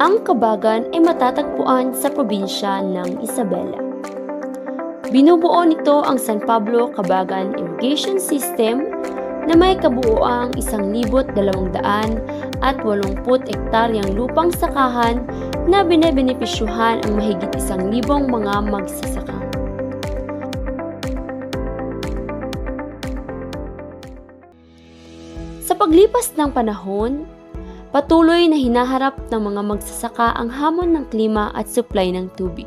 Ang Kabagan ay matatagpuan sa probinsya ng Isabela. Binubuo nito ang San Pablo Kabagan Irrigation System na may kabuoang 1,200 at 80 ektaryang lupang sakahan na binebenepisyuhan ang mahigit 1,000 mga magsasaka. Sa paglipas ng panahon, patuloy na hinaharap ng mga magsasaka ang hamon ng klima at supply ng tubig.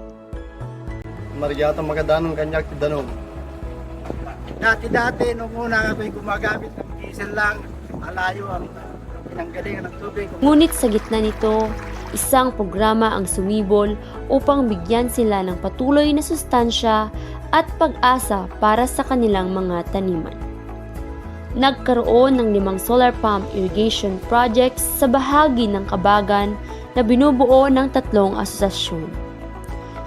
Marigata magadanong kanyak danog. Dati-dati, nung una ako'y gumagamit ng diesel lang, malayo ang pinanggalingan ng tubig. Ngunit sa gitna nito, isang programa ang sumibol upang bigyan sila ng patuloy na sustansya at pag-asa para sa kanilang mga taniman. Nagkaroon ng limang solar pump irrigation projects sa bahagi ng Kabagan na binubuo ng tatlong asosasyon.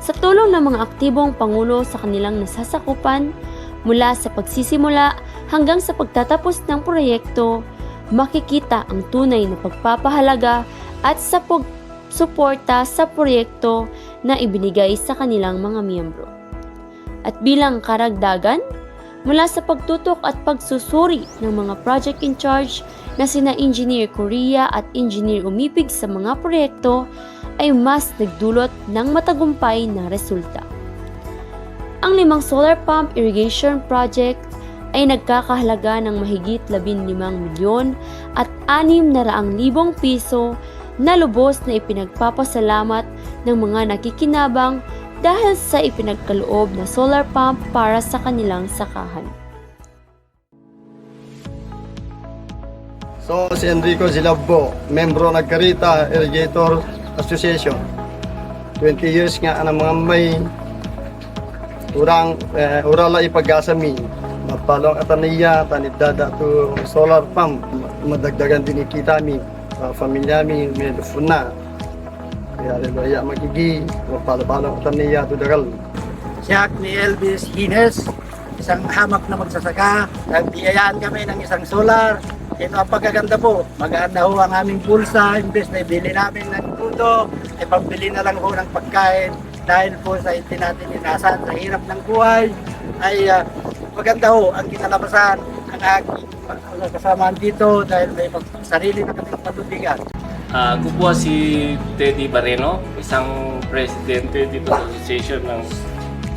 Sa tulong ng mga aktibong pangulo sa kanilang nasasakupan, mula sa pagsisimula hanggang sa pagtatapos ng proyekto, makikita ang tunay na pagpapahalaga at sa pagsuporta sa proyekto na ibinigay sa kanilang mga miyembro. At bilang karagdagan, mula sa pagtutok at pagsusuri ng mga project in charge na sina Engineer Korea at Engineer Umipig sa mga proyekto ay mas nagdulot ng matagumpay na resulta. Ang limang solar pump irrigation project ay nagkakahalaga ng mahigit 15 milyon at 600,000 piso na lubos na ipinagpapasalamat ng mga nakikinabang dahil sa ipinagkaloob na solar pump para sa kanilang sakahan. So, si Enrico Zilabbo, membro ng Carita Irrigator Association. 20 years nga ang mga may urang eh, urala ipag-asami. Mapalong ataniya, tanidada to solar pump. Madagdagan din kita mi, uh, pamilya mi, may rin magigi, mapalong ataniya to dagal. Siya ni Elvis Hines, isang hamak na magsasaka. Nagbiyayaan kami ng isang solar. Ito ang pagkaganda po. Magaan na ho ang aming pulsa. Imbes na ibili namin ng tuto, ay pambili na lang ho ng pagkain. Dahil po sa hindi natin inasan sa hirap ng buhay, ay ah, maganda ho ang kinalabasan ang aking mga kasamaan dito dahil may sarili na kaming patubigan. Ah, ako po si Teddy Barreno, isang presidente dito sa Association ng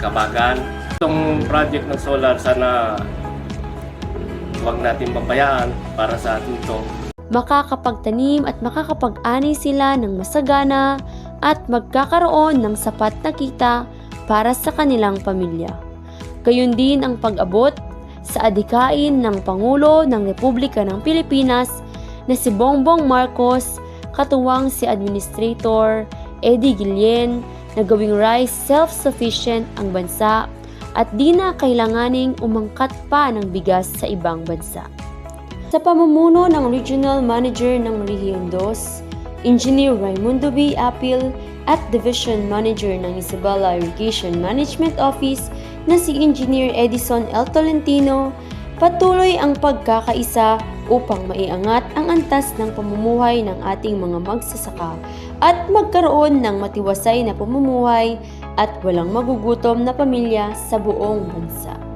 Kabagan. Itong project ng solar, sana huwag natin pabayaan para sa atin ito. Makakapagtanim at makakapag-ani sila ng masagana at magkakaroon ng sapat na kita para sa kanilang pamilya. Gayon din ang pag-abot sa adikain ng Pangulo ng Republika ng Pilipinas na si Bongbong Marcos, katuwang si Administrator Eddie Guillen na gawing rice self-sufficient ang bansa at di na kailanganing umangkat pa ng bigas sa ibang bansa. Sa pamumuno ng Regional Manager ng Region 2, Engineer Raimundo B. Apil at Division Manager ng Isabela Irrigation Management Office na si Engineer Edison L. Tolentino, patuloy ang pagkakaisa upang maiangat ang antas ng pamumuhay ng ating mga magsasaka at magkaroon ng matiwasay na pamumuhay at walang magugutom na pamilya sa buong bansa.